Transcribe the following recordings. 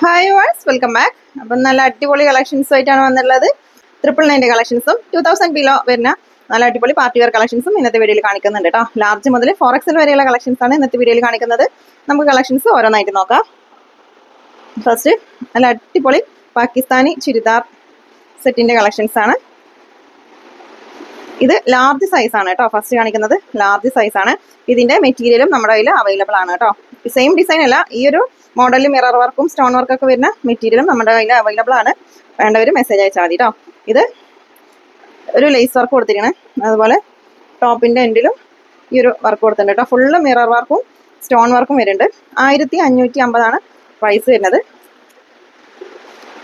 Hi wars welcome back അപ്പം നല്ല അടിപൊളി കളക്ഷൻസ് ആയിട്ടാണ് വന്നിട്ടുള്ളത്. ട്രിപ്പിൾ നയന്റെ കളക്ഷൻസും ടു തൗസൻഡ് ബിലോ വരുന്ന നല്ല അടിപൊളി പാർട്ടി വെയർ കളക്ഷൻസും ഇന്നത്തെ വീഡിയോയിൽ കാണിക്കുന്നുണ്ട് കേട്ടോ ലാർജ് മുതൽ ഫോർ എക്സൽ വരെയുള്ള കളക്ഷൻസ് ആണ് ഇന്നത്തെ വീഡിയോയിൽ കാണിക്കുന്നത്. നമുക്ക് കളക്ഷൻസ് ഓരോന്നായിട്ട് നോക്കാം. ഫസ്റ്റ് നല്ല അടിപൊളി പാകിസ്ഥാനി ചുരിദാർ സെറ്റിന്റെ കളക്ഷൻസ് ആണ്. ഇത് ലാർജ് സൈസ് ആണ് കേട്ടോ ഫസ്റ്റ് കാണിക്കുന്നത് ലാർജ് സൈസ് ആണ്. ഇതിന്റെ മെറ്റീരിയലും നമ്മുടെ കയ്യിൽ അവൈലബിൾ ആണ് കേട്ടോ സെയിം ഡിസൈൻ അല്ല ഈ ഒരു മോഡലിൽ മിറർ വർക്കും സ്റ്റോൺ വർക്കൊക്കെ വരുന്ന മെറ്റീരിയലും നമ്മുടെ കയ്യിൽ അവൈലബിൾ ആണ്. വേണ്ടവർ മെസ്സേജ് അയച്ചാൽ മതി കേട്ടോ ഇത് ഒരു ലേസ് വർക്ക് കൊടുത്തിരിക്കണേ. അതുപോലെ ടോപ്പിന്റെ എൻഡിലും ഈ ഒരു വർക്ക് കൊടുത്തിട്ടുണ്ട് കേട്ടോ ഫുള്ള് മിറർ വർക്കും സ്റ്റോൺ വർക്കും വരുന്നുണ്ട്. ആയിരത്തി അഞ്ഞൂറ്റി അമ്പതാണ് പ്രൈസ് വരുന്നത്.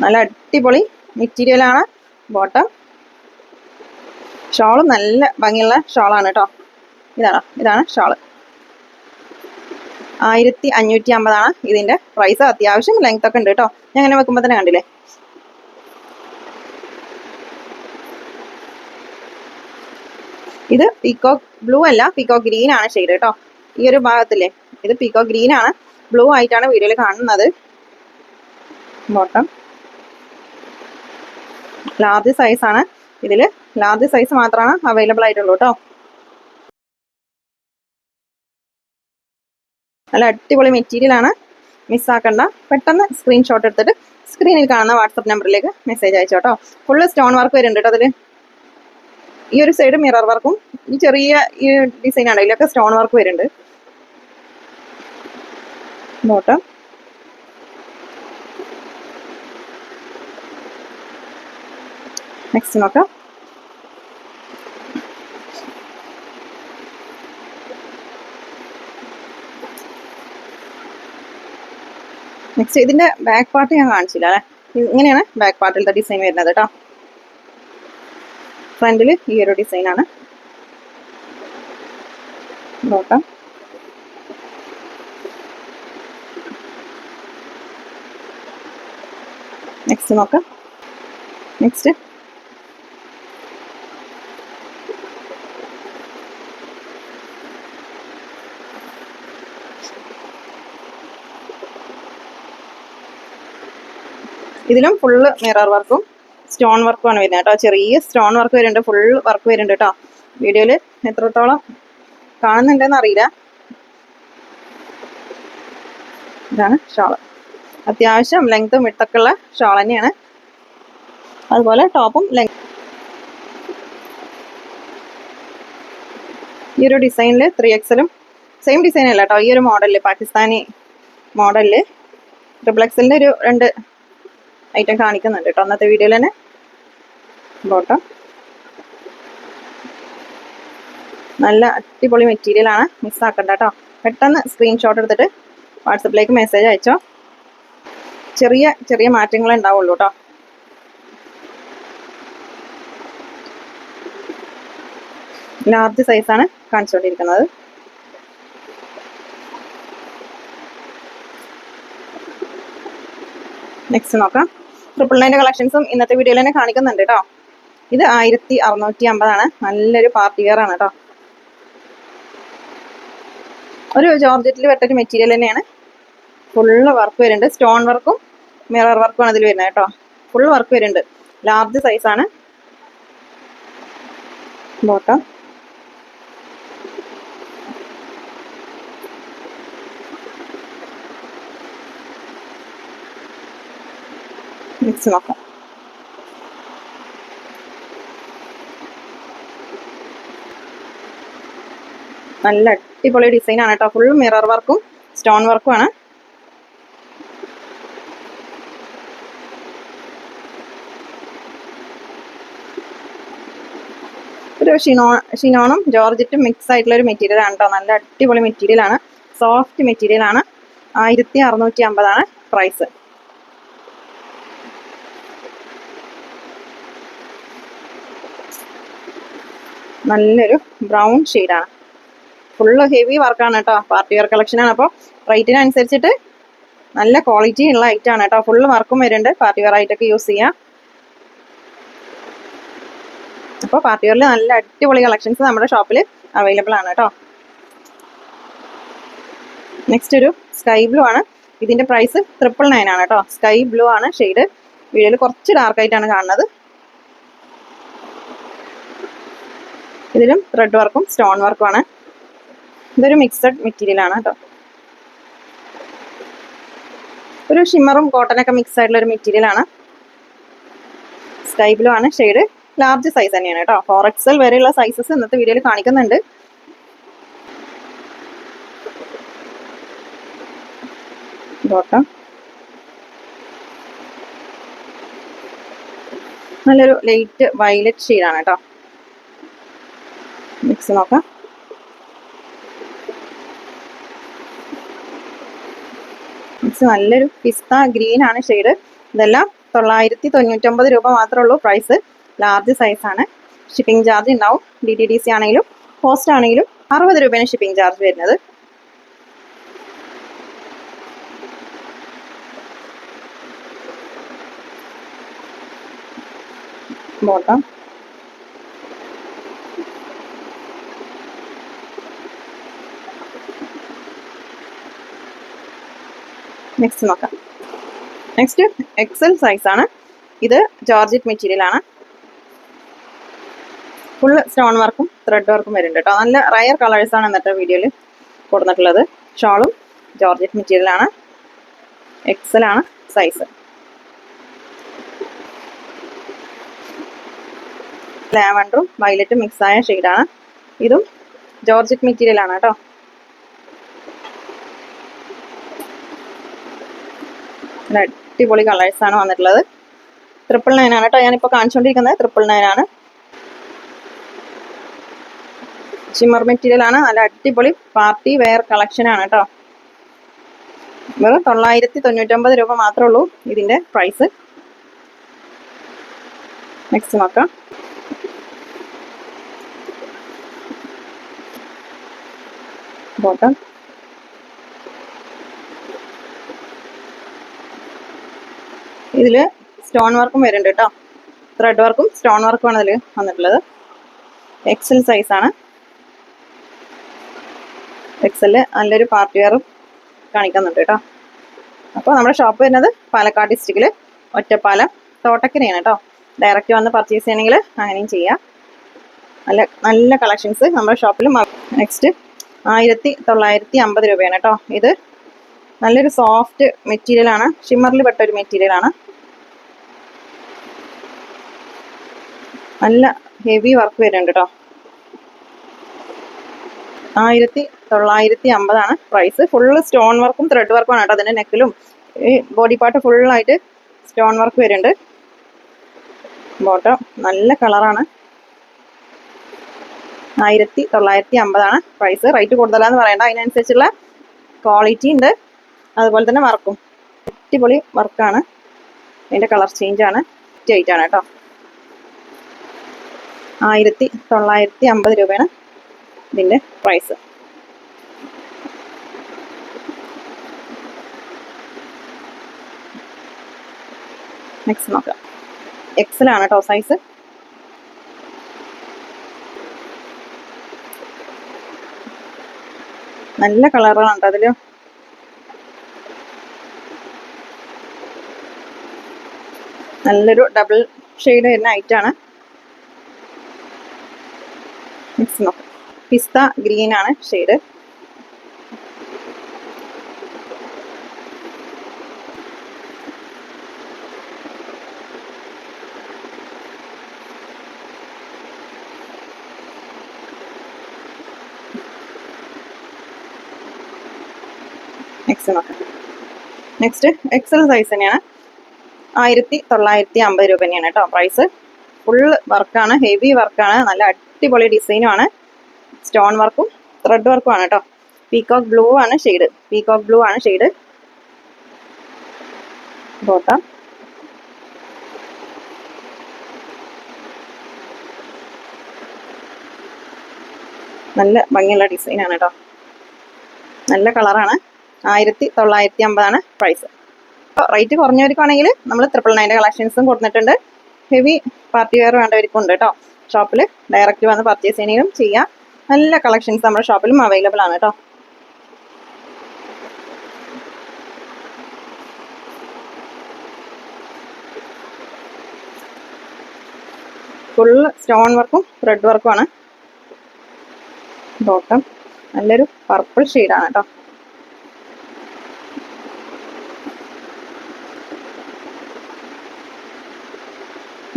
നല്ല അടിപൊളി മെറ്റീരിയലാണ് ബോട്ടം ഷോളും നല്ല ഭംഗിയുള്ള ഷോളാണ് കേട്ടോ ഇതാണോ ഇതാണ് ഷോൾ ആയിരത്തി അഞ്ഞൂറ്റി അമ്പതാണ് ഇതിന്റെ പ്രൈസ് അത്യാവശ്യം ലെങ്ത് ഒക്കെ ഉണ്ട് കേട്ടോ. ഞാൻ അങ്ങനെ വെക്കുമ്പോൾ തന്നെ കണ്ടില്ലേ? ഇത് പീക്കോ ബ്ലൂ അല്ല പീക്കോ ഗ്രീൻ ആണ് ഷെയ്ഡ് കേട്ടോ. ഈ ഒരു ഭാഗത്തില്ലേ ഇത് പീക്കോ ഗ്രീൻ ആണ്. ബ്ലൂ ആയിട്ടാണ് വീഡിയോയിൽ കാണുന്നത്. ബോട്ടം ലാർജ് സൈസ് ആണ്. ഇതിൽ ലാർജ് സൈസ് മാത്രമാണ് അവൈലബിൾ ആയിട്ടുള്ളൂ കേട്ടോ. നല്ല അടിപൊളി മെറ്റീരിയൽ ആണ്. മിസ്സാക്കണ്ട പെട്ടെന്ന് സ്ക്രീൻഷോട്ട് എടുത്തിട്ട് സ്ക്രീനിൽ കാണുന്ന വാട്സപ്പ് നമ്പറിലേക്ക് മെസ്സേജ് അയച്ചോട്ടോ ഫുള്ള് സ്റ്റോൺ വർക്ക് വരുന്നുണ്ട് കേട്ടോ അതിൽ ഈ ഒരു സൈഡ് മിറർ വർക്കും ഈ ചെറിയ ഈ ഡിസൈൻ ആണ്. ഇതിലൊക്കെ സ്റ്റോൺ വർക്ക് വരുന്നുണ്ട്. നോട്ടോ നെക്സ്റ്റ് നോക്കാം. നെക്സ്റ്റ് ഇതിന്റെ ബാക്ക് പാർട്ട് ഞാൻ കാണിച്ചില്ല അല്ലെ? ഇങ്ങനെയാണ് ബാക്ക് പാർട്ടിലത്തെ ഡിസൈൻ വരുന്നത് കേട്ടോ ഫ്രണ്ടിൽ ഈ ഒരു ആണ്. ബോട്ടം നെക്സ്റ്റ് നോക്കാം. നെക്സ്റ്റ് ഇതിലും ഫുള്ള് മിറർ വർക്കും സ്റ്റോൺ വർക്കും ആണ് വരുന്നത് കേട്ടോ. ചെറിയ സ്റ്റോൺ വർക്ക് വരുന്നുണ്ട് ഫുൾ വർക്ക് വരുന്നുണ്ട് കേട്ടോ. വീഡിയോയിൽ എത്രത്തോളം കാണുന്നുണ്ടെന്ന് അറിയില്ല. ഇതാണ് ഷാൾ അത്യാവശ്യം ലെങ്ത്തും വിട്ടൊക്കെ ഉള്ള ഷാൾ തന്നെയാണ്. അതുപോലെ ടോപ്പും ലെങ്ത് ഈ ഒരു ഡിസൈനിൽ ത്രീ എക്സലും സെയിം ഡിസൈൻ അല്ല കേട്ടോ. ഈ ഒരു മോഡലിൽ പാകിസ്ഥാനി മോഡലിൽ ട്രിപ്പിൾ എക്സലിന്റെ ഒരു രണ്ട് ഐറ്റം കാണിക്കുന്നുണ്ട് കേട്ടോ. അന്നത്തെ വീഡിയോയിൽ തന്നെ ബോട്ടം നല്ല അടിപൊളി മെറ്റീരിയൽ ആണ്. മിസ്സാക്കണ്ട കേട്ടോ. പെട്ടെന്ന് സ്ക്രീൻഷോട്ട് എടുത്തിട്ട് വാട്സപ്പിലേക്ക് മെസ്സേജ് അയച്ചോ. ചെറിയ ചെറിയ മാറ്റങ്ങളെ ഉണ്ടാവുള്ളൂ കേട്ടോ. ലാർജ് സൈസാണ് കാണിച്ചുകൊണ്ടിരിക്കുന്നത് നെക്സ്റ്റ് നോക്കാം. ട്രിപ്പിൾ നയന്റെ കളക്ഷൻസും ഇന്നത്തെ വീഡിയോയിൽ തന്നെ കാണിക്കുന്നുണ്ട് കേട്ടോ. ഇത് ആയിരത്തി അറുന്നൂറ്റി അമ്പതാണ് നല്ലൊരു പാർട്ടി വെയർ ആണ് കേട്ടോ. ഒരു ജോർജറ്റിൽ വെട്ടൊരു മെറ്റീരിയൽ തന്നെയാണ്. ഫുള്ള് വർക്ക് വരുന്നുണ്ട്. സ്റ്റോൺ വർക്കും മിറർ വർക്കും ഇതിൽ വരുന്നത് കേട്ടോ. ഫുൾ വർക്ക് വരുന്നുണ്ട്. ലാർജ് സൈസാണ് ബോട്ടം മിക്സ് നോക്കാം നല്ല അടിപൊളി ഡിസൈൻ ആണ് കേട്ടോ ഫുൾ മിറർ വർക്കും സ്റ്റോൺ വർക്കും ആണ്. ഒരു ഷിനോ ഷിനോണും ജോർജറ്റും മിക്സ് ആയിട്ടുള്ള ഒരു മെറ്റീരിയൽ ആണ് കേട്ടോ. നല്ല അടിപൊളി മെറ്റീരിയലാണ് സോഫ്റ്റ് മെറ്റീരിയൽ ആണ്. ആയിരത്തി അറുന്നൂറ്റി അമ്പതാണ് പ്രൈസ് നല്ലൊരു ബ്രൗൺ ഷെയ്ഡാണ്. ഫുള്ള് ഹെവി വർക്കാണ് കേട്ടോ. പാർട്ടി വെയർ കളക്ഷനാണ് അപ്പോൾ റേറ്റിനനുസരിച്ചിട്ട് നല്ല ക്വാളിറ്റി ഉള്ള ഐറ്റം ആണ് കേട്ടോ. ഫുള്ള് വർക്കും വരുന്നുണ്ട്. പാർട്ടി വെയർ ആയിട്ടൊക്കെ യൂസ് ചെയ്യാം. അപ്പോൾ പാർട്ടി വെയറിൽ നല്ല അടിപൊളി കളക്ഷൻസ് നമ്മുടെ ഷോപ്പിൽ അവൈലബിൾ ആണ് കേട്ടോ. നെക്സ്റ്റ് ഒരു സ്കൈ ബ്ലൂ ആണ്. ഇതിന്റെ പ്രൈസ് ട്രിപ്പിൾ നയൻ ആണ് കേട്ടോ. സ്കൈ ബ്ലൂ ആണ് ഷെയ്ഡ്. വീഡിയോയിൽ കുറച്ച് ഡാർക്കായിട്ടാണ് കാണുന്നത്. ഇതിലും ത്രെഡ് വർക്കും സ്റ്റോൺ വർക്കും ആണ്. ഇതൊരു മിക്സഡ് മെറ്റീരിയൽ ആണ് കേട്ടോ ഒരു ഷിമ്മറും കോട്ടനൊക്കെ മിക്സ് ആയിട്ടുള്ള ഒരു മെറ്റീരിയൽ ആണ്. സ്കൈ ബ്ലൂ ആണ് ഷെയ്ഡ് ലാർജ് സൈസ് തന്നെയാണ് കേട്ടോ ഫോർ എക്സൽ വരെയുള്ള സൈസസ് ഇന്നത്തെ വീഡിയോയിൽ കാണിക്കുന്നുണ്ട്. നല്ലൊരു ലൈറ്റ് വയലറ്റ് ഷെയ്ഡാണ് കേട്ടോ മിക്സ് നോക്കാം. മിക്സ് നല്ലൊരു പിസ്ത ഗ്രീൻ ആണ് ഷെയ്ഡ്. ഇതെല്ലാം തൊള്ളായിരത്തി തൊണ്ണൂറ്റൊമ്പത് രൂപ മാത്രമേ ഉള്ളൂ പ്രൈസ്. ലാർജ് സൈസാണ് ഷിപ്പിംഗ് ചാർജ് ഉണ്ടാവും. ഡി ടി ഡി സി ആണെങ്കിലും പോസ്റ്റ് ആണെങ്കിലും അറുപത് രൂപയാണ് ഷിപ്പിംഗ് ചാർജ് വരുന്നത്. ബോട്ടം നെക്സ്റ്റ് നോക്കാം. നെക്സ്റ്റ് എക്സൽ സൈസ് ആണ്. ഇത് ജോർജറ്റ് മെറ്റീരിയൽ ആണ്. ഫുൾ സ്റ്റോൺ വർക്കും ത്രെഡ് വർക്കും വരുന്നുണ്ട് കേട്ടോ നല്ല റയർ കളേഴ്സ് ആണ് ഇന്നത്തെ വീഡിയോയിൽ കൊടുത്തിട്ടുള്ളത്. ഷോളും ജോർജറ്റ് മെറ്റീരിയൽ ആണ്. എക്സൽ ആണ് സൈസ് ലാവൻഡറും വയലറ്റും മിക്സ് ആയ ഷെയ്ഡാണ് ഇതും ജോർജറ്റ് മെറ്റീരിയൽ ആണ് കേട്ടോ അടിപൊളി കളേഴ്സ് ആണ് വന്നിട്ടുള്ളത്. ട്രിപ്പിൾ നയൻ ആണ് കേട്ടോ ഞാനിപ്പോൾ കാണിച്ചുകൊണ്ടിരിക്കുന്നത് ട്രിപ്പിൾ നയൻ ആണ്. ചിമ്മർ മെറ്റീരിയൽ ആണ്. നല്ല അടിപൊളി പാർട്ടി വെയർ കളക്ഷൻ ആണ് കേട്ടോ വെറും തൊള്ളായിരത്തി തൊണ്ണൂറ്റൊമ്പത് രൂപ മാത്രമേ ഉള്ളൂ ഇതിന്റെ പ്രൈസ് നെക്സ്റ്റ് നോക്കാം. ബോട്ടം ഇതിൽ സ്റ്റോൺ വർക്കും വരുന്നുണ്ട് കേട്ടോ ത്രെഡ് വർക്കും സ്റ്റോൺ വർക്കും ആണ് ഇതിൽ വന്നിട്ടുള്ളത്. എക്സൽ സൈസ് ആണ്. എക്സൽ നല്ലൊരു പാർട്ടി വെയറും കാണിക്കുന്നുണ്ട് കേട്ടോ അപ്പോൾ നമ്മുടെ ഷോപ്പ് വരുന്നത് പാലക്കാട് ഡിസ്ട്രിക്റ്റിൽ ഒറ്റപ്പാലം തോട്ടക്കരയാണ് കേട്ടോ ഡയറക്റ്റ് വന്ന് പർച്ചേസ് ചെയ്യണമെങ്കിൽ അങ്ങനെയും ചെയ്യാം. നല്ല നല്ല കളക്ഷൻസ് നമ്മുടെ ഷോപ്പിലും നെക്സ്റ്റ് ആയിരത്തി തൊള്ളായിരത്തി അമ്പത് രൂപയാണ് കേട്ടോ ഇത് നല്ലൊരു സോഫ്റ്റ് മെറ്റീരിയൽ ആണ്. ഷിമ്മറിൽ പെട്ട ഒരു മെറ്റീരിയൽ ആണ്. നല്ല ഹെവി വർക്ക് വരുന്നുണ്ട് കേട്ടോ ആയിരത്തി തൊള്ളായിരത്തി അമ്പതാണ് പ്രൈസ് ഫുള്ള് സ്റ്റോൺ വർക്കും ത്രെഡ് വർക്കും ആണ് കേട്ടോ അതിന്റെ നെക്കിലും ഈ ബോഡി പാർട്ട് ഫുള്ളായിട്ട് സ്റ്റോൺ വർക്ക് വരുന്നുണ്ട്. ബോട്ടം നല്ല കളറാണ് ആയിരത്തി തൊള്ളായിരത്തി അമ്പതാണ് പ്രൈസ് റേറ്റ് കൂടുതലാന്ന് പറയണ്ട. അതിനനുസരിച്ചുള്ള ക്വാളിറ്റി ഉണ്ട്. അതുപോലെ തന്നെ വർക്കും. അടിപൊളി വർക്കാണ്. അതിന്റെ കളർ ചേഞ്ച് ആണ്. കേട്ടോ. ആയിരത്തി തൊള്ളായിരത്തി അമ്പത് രൂപയാണ് ഇതിന്റെ പ്രൈസ് നെക്സ്റ്റ് നോക്കാം. എക്സലാണ് കേട്ടോ സൈസ് നല്ല കളറുകളാണ് കേട്ടോ അതിൽ. നല്ലൊരു ഡബിൾ ഷെയ്ഡ് വരുന്ന ഐറ്റാണ് നെക്സ്റ്റ് നോക്കാം. പിസ്ത ഗ്രീൻ ആണ് ഷെയ്ഡ് നെക്സ്റ്റ് നോക്കാം. നെക്സ്റ്റ് എക്സൽ സൈസ് തന്നെയാണ്. ആയിരത്തി തൊള്ളായിരത്തി അമ്പത് രൂപ തന്നെയാണ് കേട്ടോ പ്രൈസ് ഫുൾ വർക്കാണ് ഹെവി വർക്കാണ് നല്ല അടിപൊളി ഡിസൈനും ആണ്. സ്റ്റോൺ വർക്കും ത്രെഡ് വർക്കും ആണ് കേട്ടോ. പീകോക്ക് ബ്ലൂ ആണ് ഷെയ്ഡ് പീകോക്ക് ബ്ലൂ ആണ് ഷെയ്ഡ് ബോട്ടം നല്ല ഭംഗിയുള്ള ഡിസൈനാണ് കേട്ടോ. നല്ല കളറാണ് ആയിരത്തി തൊള്ളായിരത്തി അമ്പതാണ് പ്രൈസ് റേറ്റ് കുറഞ്ഞവർക്കാണെങ്കിൽ നമ്മൾ ട്രിപ്പിൾ നയന്റെ കളക്ഷൻസും കൊടുത്തിട്ടുണ്ട്. ഹെവി പാർട്ടി വെയർ വേണ്ടവർക്കും ഉണ്ട് കേട്ടോ ഷോപ്പിൽ ഡയറക്റ്റ് വന്ന് പർച്ചേസ് ചെയ്യണമെങ്കിലും ചെയ്യാം. നല്ല കളക്ഷൻസ് നമ്മുടെ ഷോപ്പിലും അവൈലബിൾ ആണ് കേട്ടോ ഫുൾ സ്റ്റോൺ വർക്കും ത്രെഡ് വർക്കുമാണ് ബോട്ടം നല്ലൊരു പർപ്പിൾ ഷെയ്ഡാണ് കേട്ടോ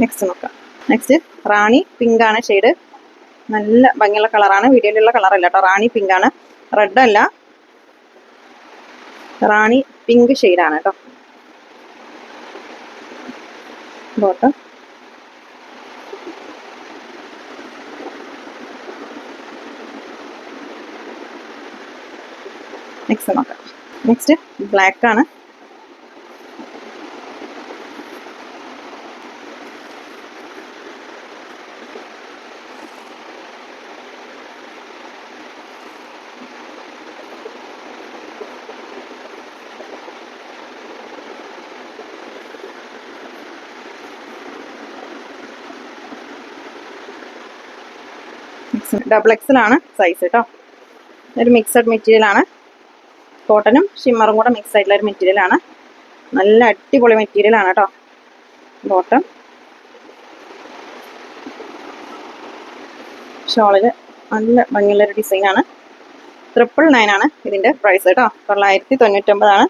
നെക്സ്റ്റ് നോക്കാം. നെക്സ്റ്റ് റാണി പിങ്ക് ആണ് ഷെയ്ഡ് നല്ല ഭംഗിയുള്ള കളറാണ് വീഡിയോയിലുള്ള കളറല്ല കേട്ടോ റാണി പിങ്ക് ആണ് റെഡ് അല്ല. റാണി പിങ്ക് ഷെയ്ഡാണ് കേട്ടോ ബോട്ടം നെക്സ്റ്റ് നോക്കാം. നെക്സ്റ്റ് ബ്ലാക്ക് ആണ്. ഡബിൾ എക്സലാണ് സൈസ് കേട്ടോ ഒരു മിക്സഡ് മെറ്റീരിയൽ ആണ്. കോട്ടനും ഷിമ്മറും കൂടെ മിക്സ് ആയിട്ടുള്ള ഒരു മെറ്റീരിയൽ ആണ്. നല്ല അടിപൊളി മെറ്റീരിയൽ ആണ് കേട്ടോ ബോട്ടം ഷോളിൽ നല്ല ഭംഗിയുള്ള ഒരു ഡിസൈൻ ആണ്. ട്രിപ്പിൾ നയൻ ആണ് ഇതിന്റെ പ്രൈസ് കേട്ടോ തൊള്ളായിരത്തി തൊണ്ണൂറ്റൊമ്പതാണ്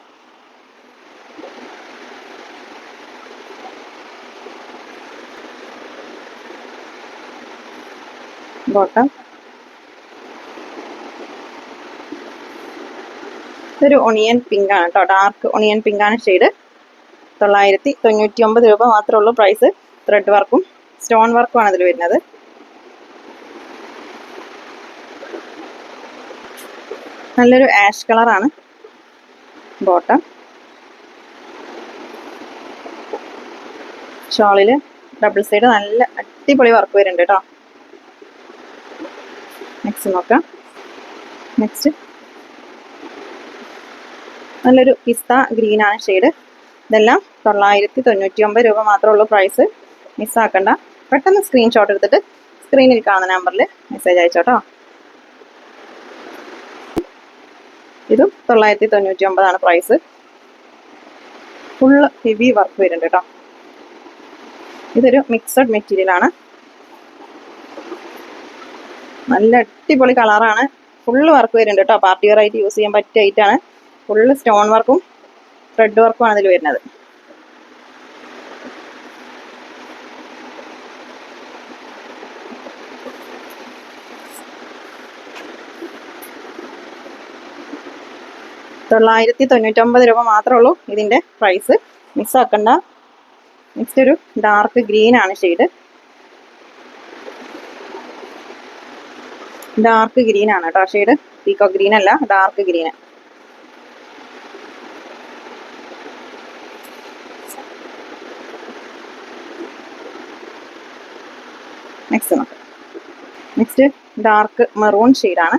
ബോട്ടം ഇതൊരു ഒണിയൻ പിങ്ക് ആണ് കേട്ടോ. ഡാർക്ക് ഒണിയൻ പിങ്ക് ആണ് ഷെയ്ഡ് തൊള്ളായിരത്തി തൊണ്ണൂറ്റി ഒമ്പത് രൂപ മാത്രമേ ഉള്ളൂ പ്രൈസ് ത്രെഡ് വർക്കും സ്റ്റോൺ വർക്കും ആണ് ഇതിൽ വരുന്നത്. നല്ലൊരു ആഷ് കളറാണ് ബോട്ടം ഷോളിൽ ഡബിൾ സൈഡ് നല്ല അടിപൊളി വർക്ക് വരുന്നുണ്ട് കേട്ടോ. നെക്സ്റ്റ് നോക്കാം. നെക്സ്റ്റ് നല്ലൊരു പിസ്ത ഗ്രീൻ ആണ് ഷെയ്ഡ്. ഇതെല്ലാം തൊള്ളായിരത്തി തൊണ്ണൂറ്റി ഒമ്പത് രൂപ മാത്രമേ ഉള്ളൂ പ്രൈസ് മിസ്സാക്കണ്ട പെട്ടെന്ന് സ്ക്രീൻഷോട്ട് എടുത്തിട്ട് സ്ക്രീനിൽ കാണുന്ന നമ്പറിൽ മെസ്സേജ് അയച്ചോട്ടോ. ഇതും തൊള്ളായിരത്തി തൊണ്ണൂറ്റി ഒമ്പതാണ് പ്രൈസ് ഫുള്ള് ഹെവി വർക്ക് വരുന്നുണ്ട് കേട്ടോ ഇതൊരു മിക്സഡ് മെറ്റീരിയൽ ആണ്. നല്ല അടിപൊളി കളറാണ് ഫുള്ള് വർക്ക് വരുന്നുണ്ട് കേട്ടോ പാർട്ടി ആയിട്ട് യൂസ് ചെയ്യാൻ പറ്റിയ ഐറ്റാണ് ഫുള്ള് സ്റ്റോൺ വർക്കും ത്രെഡ് വർക്കും ആണ് ഇതിൽ വരുന്നത്. തൊള്ളായിരത്തി തൊണ്ണൂറ്റൊമ്പത് രൂപ മാത്രമേ ഉള്ളൂ ഇതിന്റെ പ്രൈസ് മിസ്സാക്കണ്ട നെക്സ്റ്റ് ഒരു ഡാർക്ക് ഗ്രീൻ ആണ് ഷെയ്ഡ് ഡാർക്ക് ഗ്രീൻ ആണ് കേട്ടോ ഷെയ്ഡ് പീക്കോ ഗ്രീൻ അല്ല ഡാർക്ക് ഗ്രീൻ നെക്സ്റ്റ് നോക്കാം. നെക്സ്റ്റ് ഡാർക്ക് മെറൂൺ ഷെയ്ഡാണ്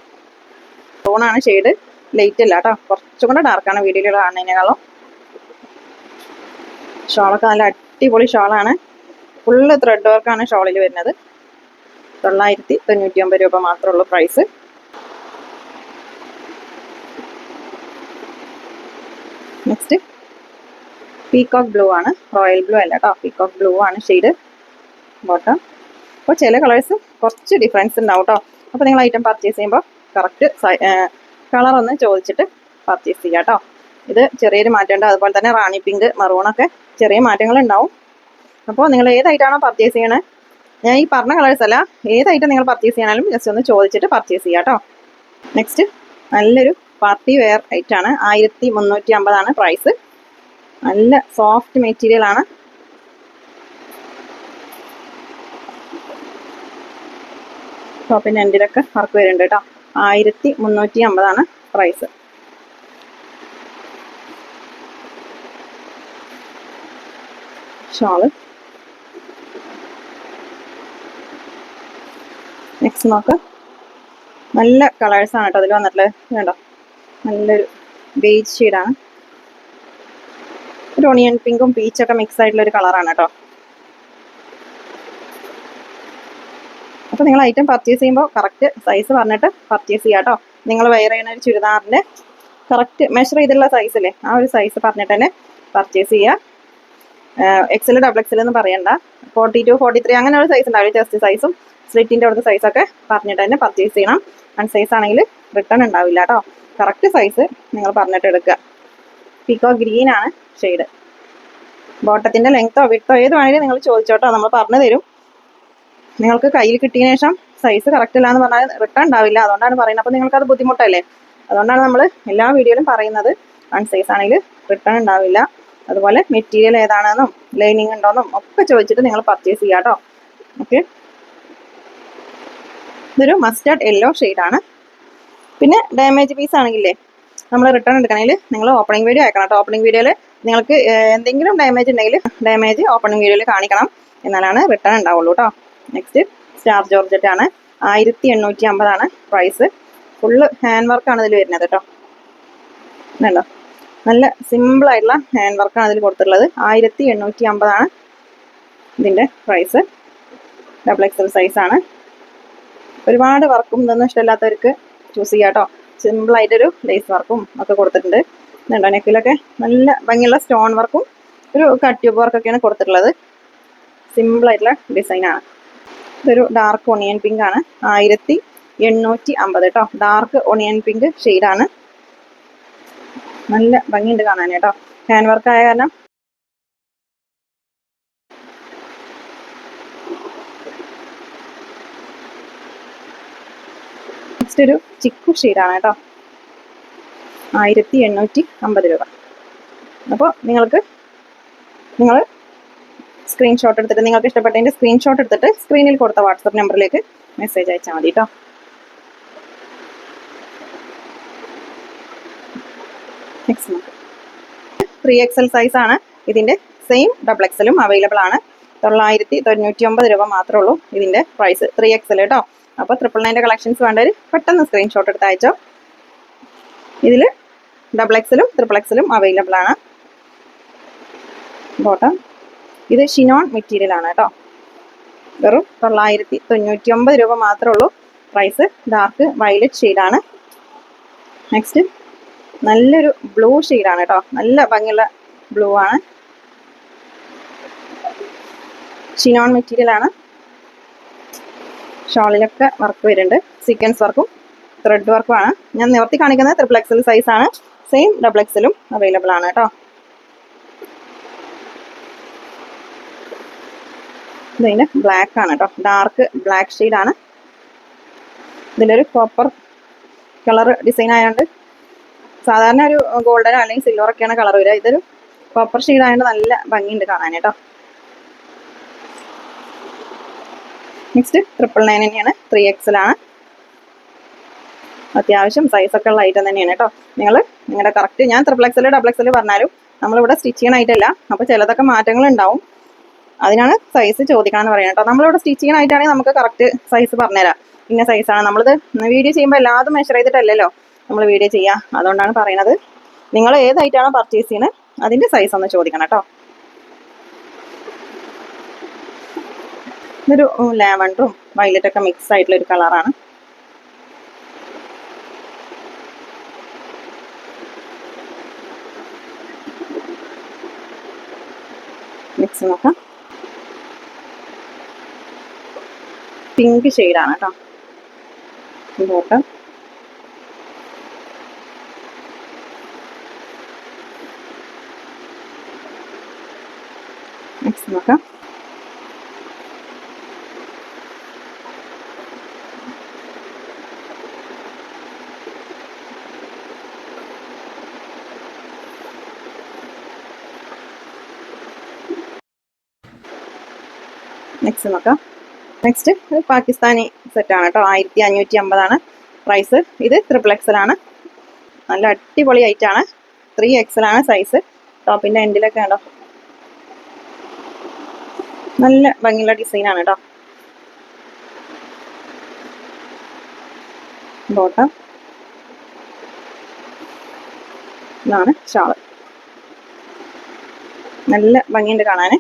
മെറൂൺ ആണ് ഷെയ്ഡ് ലൈറ്റ് അല്ല കേട്ടോ കുറച്ചും കൂടെ ഡാർക്കാണ് വീഡിയോയിൽ കാണുന്നതിനേക്കാളും. ഷോളൊക്കെ നല്ല അടിപൊളി ഷോളാണ് ഫുള്ള് ത്രെഡ് വർക്കാണ് ഷോളിൽ വരുന്നത്. തൊള്ളായിരത്തി തൊണ്ണൂറ്റി ഒമ്പത് രൂപ മാത്രമേ ഉള്ളൂ പ്രൈസ് നെക്സ്റ്റ് പീക്കോക്ക് ബ്ലൂ ആണ്. റോയൽ ബ്ലൂ അല്ല കേട്ടോ പീകോക്ക് ബ്ലൂ ആണ് ഷെയ്ഡ് ബോട്ടം അപ്പോൾ ചില കളേഴ്സ് കുറച്ച് ഡിഫറൻസ് ഉണ്ടാവും കേട്ടോ അപ്പോൾ നിങ്ങൾ ഐറ്റം പർച്ചേസ് ചെയ്യുമ്പോൾ കറക്റ്റ് കളറൊന്ന് ചോദിച്ചിട്ട് പർച്ചേസ് ചെയ്യുക കേട്ടോ ഇത് ചെറിയൊരു മാറ്റമുണ്ട് അതുപോലെ തന്നെ റാണി പിങ്ക് മറൂണൊക്കെ ചെറിയ മാറ്റങ്ങൾ ഉണ്ടാവും. അപ്പോൾ നിങ്ങൾ ഏത് ഏതായിട്ടാണോ പർച്ചേസ് ചെയ്യണേ? ഞാൻ ഈ പറഞ്ഞ കളേഴ്സ് അല്ല. ഐറ്റം നിങ്ങൾ പർച്ചേസ് ചെയ്യാനാലും ജസ്റ്റ് ഒന്ന് ചോദിച്ചിട്ട് പർച്ചേസ് ചെയ്യാം കേട്ടോ നെക്സ്റ്റ് നല്ലൊരു പാർട്ടി വെയർ ഐറ്റാണ് ആയിരത്തി മുന്നൂറ്റി അമ്പതാണ് പ്രൈസ് നല്ല സോഫ്റ്റ് മെറ്റീരിയൽ ടോപ്പിന്റെ എൻഡിലൊക്കെ വർക്ക് വരുന്നുണ്ട് കേട്ടോ. ആയിരത്തി മുന്നൂറ്റി അമ്പതാണ് പ്രൈസ് ഷോൾ നെക്സ്റ്റ് നോക്ക് നല്ല കളേഴ്സാണ് കേട്ടോ അതിൽ വന്നിട്ടുള്ളത്. വേണ്ടോ നല്ലൊരു ബേജ് ഷെയ്ഡാണ് ഒരു ഓണിയൻ പിങ്കും പീച്ചൊക്കെ മിക്സ് ആയിട്ടുള്ള ഒരു കളറാണ് കേട്ടോ. അപ്പോൾ നിങ്ങൾ ഐറ്റം പർച്ചേസ് ചെയ്യുമ്പോൾ കറക്റ്റ് സൈസ് പറഞ്ഞിട്ട് പർച്ചേസ് ചെയ്യുക കേട്ടോ നിങ്ങൾ വെയർ ചെയ്യുന്ന ഒരു ചുരിദാറിന്റെ കറക്റ്റ് മെഷർ ചെയ്തുള്ള സൈസില്ലേ ആ ഒരു സൈസ് പറഞ്ഞിട്ട് തന്നെ പർച്ചേസ് ചെയ്യുക എക്സൽ ഡബിൾ എക്സൽ എന്ന് പറയണ്ട. ഫോർട്ടി ടു ഫോർട്ടി ത്രീ അങ്ങനെ ഒരു സൈസ് ഉണ്ടാവില്ല ചെസ്റ്റ് സൈസും സ്ലിറ്റിന്റെ അവിടുത്തെ സൈസൊക്കെ പറഞ്ഞിട്ട് തന്നെ പർച്ചേസ് ചെയ്യണം. അൺ സൈസ് ആണെങ്കിൽ റിട്ടേൺ ഉണ്ടാവില്ല കേട്ടോ കറക്റ്റ് സൈസ് നിങ്ങൾ പറഞ്ഞിട്ട് എടുക്കുക. പിക്കോ ഗ്രീൻ ആണ് ഷെയ്ഡ് ബോട്ടത്തിന്റെ ലെങ്ത്തോ വിട്ടോ ഏത് വേണമെങ്കിലും നിങ്ങൾ ചോദിച്ചോട്ടോ. നമ്മൾ പറഞ്ഞു തരും നിങ്ങൾക്ക് കയ്യിൽ കിട്ടിയതിന് ശേഷം സൈസ് കറക്റ്റ് അല്ല എന്ന് പറഞ്ഞാൽ റിട്ടേൺ ഉണ്ടാവില്ല. അതുകൊണ്ടാണ് പറയുന്നത്. അപ്പോൾ നിങ്ങൾക്ക് അത് ബുദ്ധിമുട്ടല്ലേ? അതുകൊണ്ടാണ് നമ്മൾ എല്ലാ വീഡിയോയിലും പറയുന്നത്. വൺ സൈസ് ആണെങ്കിൽ റിട്ടേൺ ഉണ്ടാവില്ല. അതുപോലെ മെറ്റീരിയൽ ഏതാണെന്നും ലൈനിങ് ഉണ്ടോയെന്നും ഒക്കെ ചോദിച്ചിട്ട് നിങ്ങൾ പർച്ചേസ് ചെയ്യാം കേട്ടോ ഓക്കെ ഇതൊരു മസ്റ്റാർഡ് യെല്ലോ ആണ്. പിന്നെ ഡാമേജ് പീസ് ആണെങ്കിലേ നമ്മൾ റിട്ടേൺ എടുക്കണമെങ്കിൽ നിങ്ങൾ ഓപ്പണിംഗ് വീഡിയോ അയക്കണം കേട്ടോ ഓപ്പണിംഗ് വീഡിയോയിൽ നിങ്ങൾക്ക് എന്തെങ്കിലും ഡാമേജ് ഉണ്ടെങ്കിൽ ഡാമേജ് ഓപ്പണിംഗ് വീഡിയോയിൽ കാണിക്കണം. എന്നാലാണ് റിട്ടേൺ ഉണ്ടാവുള്ളൂ കേട്ടോ നെക്സ്റ്റ് സ്റ്റാർ ജോർജറ്റ് ആണ്. ആയിരത്തി എണ്ണൂറ്റി അമ്പതാണ് പ്രൈസ് ഫുള്ള് ഹാൻഡ് വർക്കാണ് ഇതിൽ വരുന്നത് കേട്ടോ ഇതുണ്ടോ നല്ല സിമ്പിൾ ആയിട്ടുള്ള ഹാൻഡ് വർക്കാണ് ഇതിൽ കൊടുത്തിട്ടുള്ളത്. ആയിരത്തി എണ്ണൂറ്റി അമ്പതാണ് ഇതിന്റെ പ്രൈസ് ഡബിൾ എക്സൽ സൈസാണ് ഒരുപാട് വർക്കും ഇതൊന്നും ഇഷ്ടമില്ലാത്തവർക്ക് ചൂസ് ചെയ്യാം കേട്ടോ സിമ്പിൾ ആയിട്ടൊരു ലേസ് വർക്കും ഒക്കെ കൊടുത്തിട്ടുണ്ട്. ഇതുണ്ടോ? നെക്കിലൊക്കെ നല്ല ഭംഗിയുള്ള സ്റ്റോൺ വർക്കും ഒരു കട്ട് വർക്കൊക്കെയാണ് കൊടുത്തിട്ടുള്ളത്. സിമ്പിൾ ആയിട്ടുള്ള ഡിസൈനാണ് ഇതൊരു ഡാർക്ക് ഒണിയൻ പിങ്ക് ആണ്. ആയിരത്തി എണ്ണൂറ്റി അമ്പത് കേട്ടോ ഡാർക്ക് ഒണിയൻ പിങ്ക് ഷെയ്ഡാണ് നല്ല ഭംഗിയുണ്ട് കാണാൻ കേട്ടോ. ഹാൻഡ് വർക്ക് ആയ കാരണം. നെക്സ്റ്റ് ഒരു ചിക്കു ഷെയ്ഡാണ് കേട്ടോ. ആയിരത്തി എണ്ണൂറ്റി അമ്പത് രൂപ. അപ്പോൾ നിങ്ങൾക്ക് നിങ്ങൾ സ്ക്രീൻഷോട്ട് എടുത്തിട്ട് നിങ്ങൾക്ക് ഇഷ്ടപ്പെട്ടതിന്റെ സ്ക്രീൻഷോട്ട് എടുത്തിട്ട് സ്ക്രീനിൽ കൊടുത്ത വാട്സപ്പ് നമ്പറിലേക്ക് മെസ്സേജ് അയച്ചാൽ മതി കേട്ടോ ത്രീ എക്സൽ സൈസ് ആണ്. ഇതിന്റെ സെയിം ഡബിൾ എക്സലും അവൈലബിൾ ആണ്. തൊള്ളായിരത്തി തൊണ്ണൂറ്റി ഒമ്പത് രൂപ മാത്രമേ ഉള്ളൂ ഇതിന്റെ പ്രൈസ് ത്രീ എക്സൽ കേട്ടോ അപ്പോൾ ട്രിപ്പിൾ നയന്റെ കളക്ഷൻസ് വേണ്ടവർ പെട്ടെന്ന് സ്ക്രീൻഷോട്ട് എടുത്ത് അയച്ചോ. ഇതിൽ ഡബിൾ എക്സലും ട്രിപ്പിൾ എക്സലും അവൈലബിൾ ആണ്. ബോട്ടം ഇത് ഷിനോൺ മെറ്റീരിയൽ ആണ് കേട്ടോ. വെറും തൊള്ളായിരത്തി തൊണ്ണൂറ്റി ഒമ്പത് രൂപ മാത്രമേ ഉള്ളൂ. പ്രൈസ് ഡാർക്ക് വയലറ്റ് ഷെയ്ഡാണ് നെക്സ്റ്റ് നല്ലൊരു ബ്ലൂ ഷെയ്ഡാണ് കേട്ടോ. നല്ല ഭംഗിയുള്ള ബ്ലൂ ആണ്. ഷിനോൺ മെറ്റീരിയൽ ആണ്. ഷോളിലൊക്കെ വർക്ക് വരുന്നുണ്ട്. സീക്വൻസ് വർക്കും ത്രെഡ് വർക്കും ആണ്. ഞാൻ നിവർത്തി കാണിക്കുന്നത് ത്രിപ്ലക്സൽ സൈസ് ആണ്. സെയിം ഡബിൾ എക്സലും അവൈലബിൾ ആണ് കേട്ടോ. ഇതിന്റെ ബ്ലാക്ക് ആണ് കേട്ടോ ഡാർക്ക് ബ്ലാക്ക് ഷെയ്ഡാണ് ഇതിലൊരു കോപ്പർ കളർ ഡിസൈൻ ആയതുകൊണ്ട് സാധാരണ ഒരു ഗോൾഡനോ അല്ലെങ്കിൽ സിൽവർ ഒക്കെയാണ് കളർ വരിക. ഇതൊരു കോപ്പർ ഷെയ്ഡ് ആയതുകൊണ്ട് നല്ല ഭംഗിയുണ്ട് കാണാൻ കേട്ടോ നെക്സ്റ്റ് ട്രിപ്പിൾ നയൻ തന്നെയാണ്. ത്രീ എക്സലാണ് അത്യാവശ്യം സൈസൊക്കെ ഉള്ള ഐറ്റം തന്നെയാണ് കേട്ടോ നിങ്ങൾ നിങ്ങളുടെ കറക്റ്റ് ഞാൻ ട്രിപ്പിൾ എക്സൽ ഡബിൾ എക്സൽ പറഞ്ഞാലും നമ്മളിവിടെ സ്റ്റിച്ച് ചെയ്യണ ഐറ്റമല്ല അപ്പോൾ ചിലതൊക്കെ മാറ്റങ്ങൾ ഉണ്ടാവും. അതിനാണ് സൈസ് ചോദിക്കണം എന്ന് പറയുന്നത് കേട്ടോ. നമ്മളിവിടെ സ്റ്റിച്ച് ചെയ്യണമായിട്ടാണെങ്കിൽ നമുക്ക് കറക്റ്റ് സൈസ് പറഞ്ഞുതരാം. ഇന്ന സൈസാണ് നമ്മളിത് വീഡിയോ ചെയ്യുമ്പോൾ എല്ലാതും മെഷർ ചെയ്തിട്ടല്ലല്ലോ നമ്മൾ വീഡിയോ ചെയ്യുക. അതുകൊണ്ടാണ് പറയുന്നത്. നിങ്ങൾ ഏത് ഐറ്റാണോ പർച്ചേസ് ചെയ്യുന്നത് അതിന്റെ സൈസ് ഒന്ന് ചോദിക്കണം കേട്ടോ. ഇതൊരു ലാവൻഡറും വയലറ്റ് ഒക്കെ മിക്സ് ആയിട്ടുള്ള ഒരു കളറാണ് മിക്സ് നോക്കാം. പിങ്ക് ഷെയ്ഡാണ് കേട്ടോ നോക്കാം. നെക്സ്റ്റ് നോക്കാം. നെക്സ്റ്റ് നോക്കാം. നെക്സ്റ്റ് പാകിസ്ഥാനി സെറ്റാണ് കേട്ടോ. ആയിരത്തി അഞ്ഞൂറ്റി അമ്പതാണ് പ്രൈസ് ഇത് ത്രിപ്പിൾ എക്സൽ ആണ്. നല്ല അടിപൊളി ഐറ്റാണ് ത്രീ എക്സൽ ആണ് സൈസ് ടോപ്പിന്റെ എൻഡിലൊക്കെ ഉണ്ടോ? നല്ല ഭംഗിയുള്ള ഡിസൈനാണ് കേട്ടോ. ബോട്ടം ഇതാണ് ഷാൾ നല്ല ഭംഗിയുണ്ട് കാണാൻ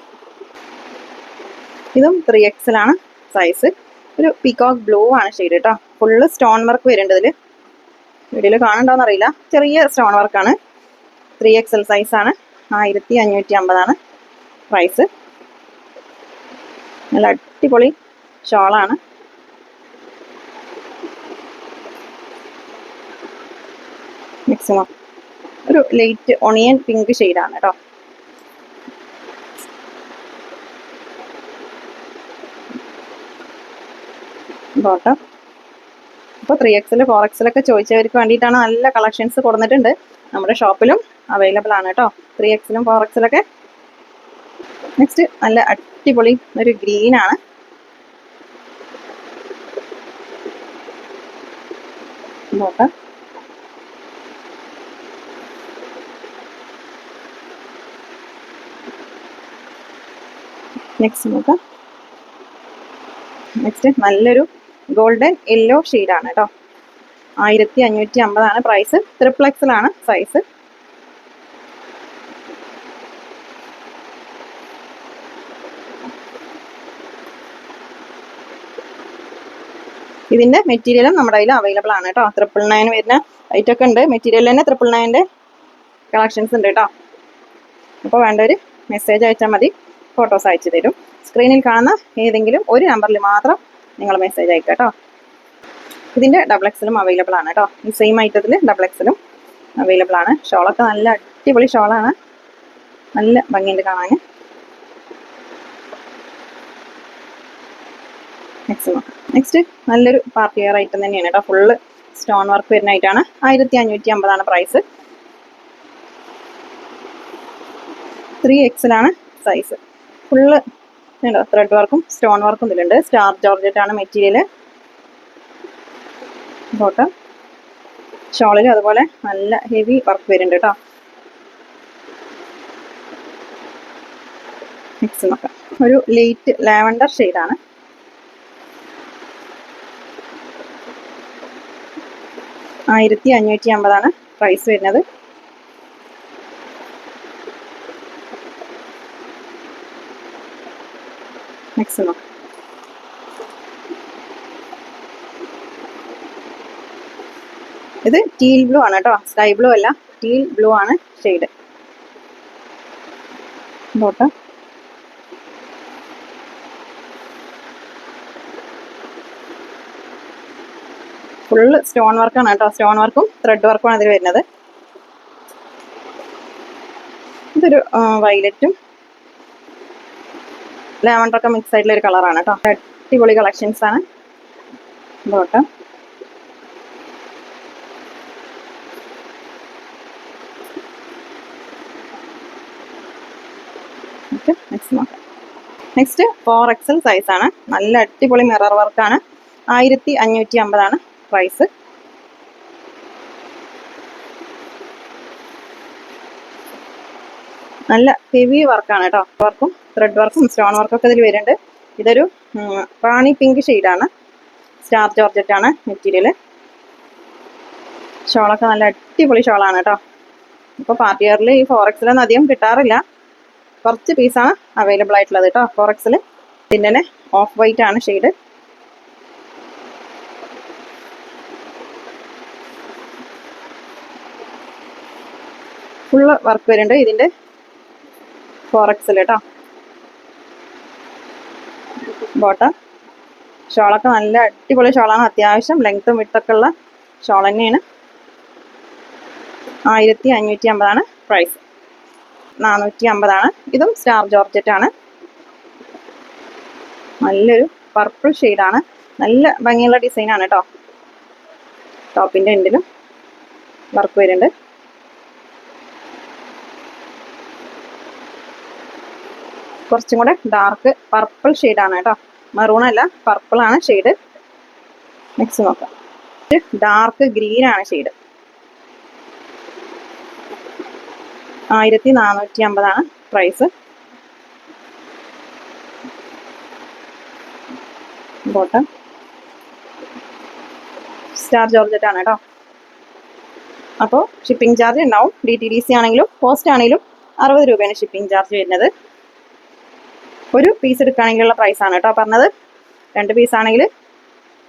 ഇതും ത്രീ എക്സൽ ആണ്. സൈസ് ഒരു പീകോക്ക് ബ്ലൂ ആണ് ഷെയ്ഡ് കേട്ടോ ഫുള്ള് സ്റ്റോൺ വർക്ക് വരുന്നുണ്ട് ഇതിൽ വീഡിയോയിൽ കാണണ്ടോന്ന് അറിയില്ല ചെറിയ സ്റ്റോൺ വർക്കാണ് ത്രീ സൈസ് ആണ്. ആയിരത്തി അഞ്ഞൂറ്റി അമ്പതാണ് പ്രൈസ് നല്ല അടിപൊളി ഷോളാണ് മാക്സിമം ഒരു ലൈറ്റ് ഒണിയൻ പിങ്ക് ഷെയ്ഡാണ് കേട്ടോ ബോട്ടം അപ്പോൾ ത്രീ എക്സിൽ ഫോർ എക്സിലൊക്കെ ചോദിച്ചവർക്ക് വേണ്ടിയിട്ടാണ് നല്ല കളക്ഷൻസ് കൊടുത്തിട്ടുണ്ട്. നമ്മുടെ ഷോപ്പിലും അവൈലബിൾ ആണ് കേട്ടോ ത്രീ എക്സിലും ഫോർ എക്സിലൊക്കെ നെക്സ്റ്റ് നല്ല അടിപൊളി ഒരു ആണ്. ബോട്ടം നെക്സ്റ്റ് നോക്കാം. നെക്സ്റ്റ് നല്ലൊരു ഗോൾഡൻ യെല്ലോ ആണ് കേട്ടോ ആയിരത്തി അഞ്ഞൂറ്റി അമ്പതാണ് പ്രൈസ് ത്രിപ്ലക്സിലാണ് സൈസ് ഇതിന്റെ മെറ്റീരിയലും നമ്മുടെ കയ്യിൽ അവൈലബിൾ ആണ് കേട്ടോ ട്രിപ്പിൾ നയൻ വരുന്ന ഐറ്റം ഒക്കെ ഉണ്ട്. മെറ്റീരിയൽ തന്നെ ട്രിപ്പിൾ നയന്റെ കളക്ഷൻസ് ഉണ്ട് കേട്ടോ അപ്പോൾ വേണ്ടവർ മെസ്സേജ് അയച്ചാൽ മതി. ഫോട്ടോസ് അയച്ചു തരും. സ്ക്രീനിൽ കാണുന്ന ഏതെങ്കിലും ഒരു നമ്പറിൽ മാത്രം നിങ്ങൾ മെസ്സേജ് അയക്കുക കേട്ടോ. ഇതിന്റെ ഡബിൾ എക്സലും അവൈലബിൾ ആണ് കേട്ടോ. ഈ സെയിം ഐറ്റത്തിൽ ഡബിൾ എക്സലും അവൈലബിൾ ആണ്. ഷോളൊക്കെ നല്ല അടിപൊളി ഷോളാണ് നല്ല ഭംഗിയുണ്ട് കാണാൻ. നെക്സ്റ്റ് നെക്സ്റ്റ് നല്ലൊരു പാർട്ടി വെയർ ഐറ്റം തന്നെയാണ് കേട്ടോ. ഫുള്ള് സ്റ്റോൺ വർക്ക് വരുന്ന ഐറ്റമാണ് ആയിരത്തി അഞ്ഞൂറ്റി അമ്പതാണ് പ്രൈസ് ത്രീ എക്സിലാണ് സൈസ് ഫുള്ള് ത്രെഡ് വർക്കും സ്റ്റോൺ വർക്കും ഇതിലുണ്ട്. സ്റ്റാർ ജോർജറ്റ് ആണ് മെറ്റീരിയൽ ബോട്ടം ഷോളിൽ അതുപോലെ നല്ല ഹെവി വർക്ക് വരുന്നുണ്ട് കേട്ടോ. മിക്സ് നോക്കാം. ഒരു ലേറ്റ് ലാവൻഡർ ഷെയ്ഡാണ് ആയിരത്തി അഞ്ഞൂറ്റി അമ്പതാണ് പ്രൈസ് വരുന്നത്. Noch. ഇത് ടീൽ ബ്ലൂ ആണ് കേട്ടോ സ്കൈ ബ്ലൂ അല്ല. ടീൽ ബ്ലൂ ആണ് ഷെയ്ഡ് ബോട്ടം ഫുള്ള് സ്റ്റോൺ വർക്കാണ് കേട്ടോ സ്റ്റോൺ വർക്കും ത്രെഡ് വർക്കും ആണ് ഇതിൽ വരുന്നത്. ഇതൊരു വൈലറ്റും ലാവണ്ടർ ഒക്കെ മിക്സ് ആയിട്ടുള്ള ഒരു കളറാണ് കേട്ടോ. അടിപൊളി കളക്ഷൻസ് ആണ്. ഇതോട്ട്. Next next four XL size ആണ്. നല്ല അടിപൊളി മിറർ വർക്കാണ് ആയിരത്തി അഞ്ഞൂറ്റി അമ്പതാണ് പ്രൈസ് നല്ല ഹെവി വർക്കാണ് കേട്ടോ വർക്കും ത്രെഡ് വർക്കും സ്റ്റോൺ വർക്കും ഒക്കെ ഇതിൽ വരുന്നുണ്ട്. ഇതൊരു റാണി പിങ്ക് ഷെയ്ഡാണ് സ്റ്റാർ ജോർജറ്റ് ആണ് മെറ്റീരിയൽ ഷോളൊക്കെ നല്ല അടിപൊളി ഷോളാണ് കേട്ടോ ഇപ്പോൾ പാർട്ടി വെയറിൽ ഈ ഫോറക്സിലൊന്നും അധികം കിട്ടാറില്ല. കുറച്ച് പീസാണ് അവൈലബിൾ ആയിട്ടുള്ളത് കേട്ടോ ഫോറക്സിൽ തന്നെ ഓഫ് വൈറ്റ് ആണ് ഷെയ്ഡ് ഫുള്ള് വർക്ക് വരുന്നുണ്ട്. ഇതിന്റെ ഫോറക്സിൽ കേട്ടോ. ബോട്ടം. ഷോളൊക്കെ നല്ല അടിപൊളി ഷോളാണ്. അത്യാവശ്യം ലെങ്ത്തും വിട്ടൊക്കെ ഉള്ള ഷോൾ തന്നെയാണ്. ആയിരത്തി അഞ്ഞൂറ്റി അമ്പതാണ് പ്രൈസ് നാനൂറ്റി അമ്പതാണ് ഇതും സ്റ്റാർ ജോർജറ്റ് ആണ്. നല്ലൊരു പർപ്പിൾ ഷെയ്ഡാണ് നല്ല ഭംഗിയുള്ള ഡിസൈനാണ് കേട്ടോ. ടോപ്പിന്റെ എൻഡിലും വർക്ക് വരുന്നുണ്ട്. കുറച്ചും കൂടെ ഡാർക്ക് പർപ്പിൾ ഷെയ്ഡാണ് കേട്ടോ. മെറൂൺ അല്ല പർപ്പിൾ ആണ് ഷെയ്ഡ് നെക്സ്റ്റ് നോക്കാം. ഡാർക്ക് ഗ്രീൻ ആണ് ഷെയ്ഡ് ആയിരത്തി നാനൂറ്റി അമ്പതാണ് പ്രൈസ് ബോട്ടം സ്റ്റാർ ജോർജറ്റ് ആണ് കേട്ടോ. അപ്പോൾ ഷിപ്പിംഗ് ചാർജ് ഉണ്ടാവും. ഡി ടി ഡി സി ആണെങ്കിലും പോസ്റ്റ് ആണെങ്കിലും അറുപത് രൂപയാണ് ഷിപ്പിംഗ് ചാർജ് വരുന്നത്. ഒരു പീസ് എടുക്കുകയാണെങ്കിലുള്ള പ്രൈസ് ആണ് കേട്ടോ പറഞ്ഞത്. രണ്ട് പീസ് ആണെങ്കിൽ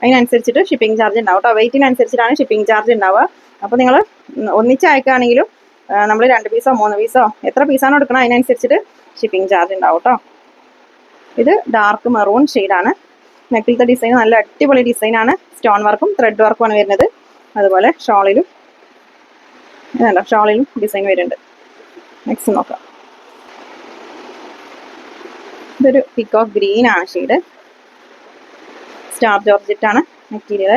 അതിനനുസരിച്ചിട്ട് ഷിപ്പിംഗ് ചാർജ് ഉണ്ടാവും കേട്ടോ. വെയിറ്റിനനുസരിച്ചിട്ടാണ് ഷിപ്പിംഗ് ചാർജ് ഉണ്ടാവുക. അപ്പോൾ നിങ്ങൾ ഒന്നിച്ച് അയക്കുകയാണെങ്കിലും നമ്മൾ രണ്ട് പീസോ മൂന്ന് പീസോ എത്ര പീസാണ് എടുക്കണം അതിനനുസരിച്ചിട്ട് ഷിപ്പിംഗ് ചാർജ് ഉണ്ടാവും കേട്ടോ. ഇത് ഡാർക്ക് മെറൂൺ ഷെയ്ഡാണ് നെക്കിലത്തെ ഡിസൈൻ നല്ല അടിപൊളി ഡിസൈനാണ് സ്റ്റോൺ വർക്കും ത്രെഡ് വർക്കുമാണ് വരുന്നത്. അതുപോലെ ഷോളിലും ഷോളിലും ഡിസൈൻ വരുന്നുണ്ട്. നെക്സ്റ്റ് നോക്കാം. ഇതൊരു പിക്കോക്ക് ഗ്രീൻ ആണ് ഷെയ്ഡ് സ്റ്റാർ ജോർജറ്റ് ആണ് മെറ്റീരിയൽ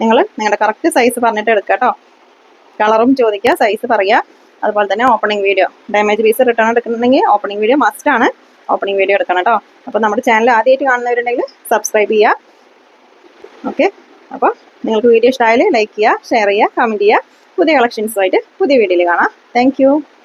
നിങ്ങൾ നിങ്ങളുടെ കറക്റ്റ് സൈസ് പറഞ്ഞിട്ട് എടുക്കുക കേട്ടോ കളറും ചോദിക്കുക സൈസ് പറയുക അതുപോലെ തന്നെ opening video damage piece return എടുക്കുന്നുണ്ടെങ്കിൽ ഓപ്പണിംഗ് വീഡിയോ മസ്റ്റ് ആണ്. ഓപ്പണിംഗ് വീഡിയോ എടുക്കണം കേട്ടോ അപ്പോൾ നമ്മുടെ ചാനൽ ആദ്യമായിട്ട് കാണുന്നവരുണ്ടെങ്കിൽ സബ്സ്ക്രൈബ് ചെയ്യുക ഓക്കെ അപ്പോൾ നിങ്ങൾക്ക് വീഡിയോ ഇഷ്ടമായാൽ ലൈക്ക് ചെയ്യുക ഷെയർ ചെയ്യുക കമന്റ് ചെയ്യുക പുതിയ കളക്ഷൻസുമായിട്ട് പുതിയ വീഡിയോയിൽ കാണാം. താങ്ക്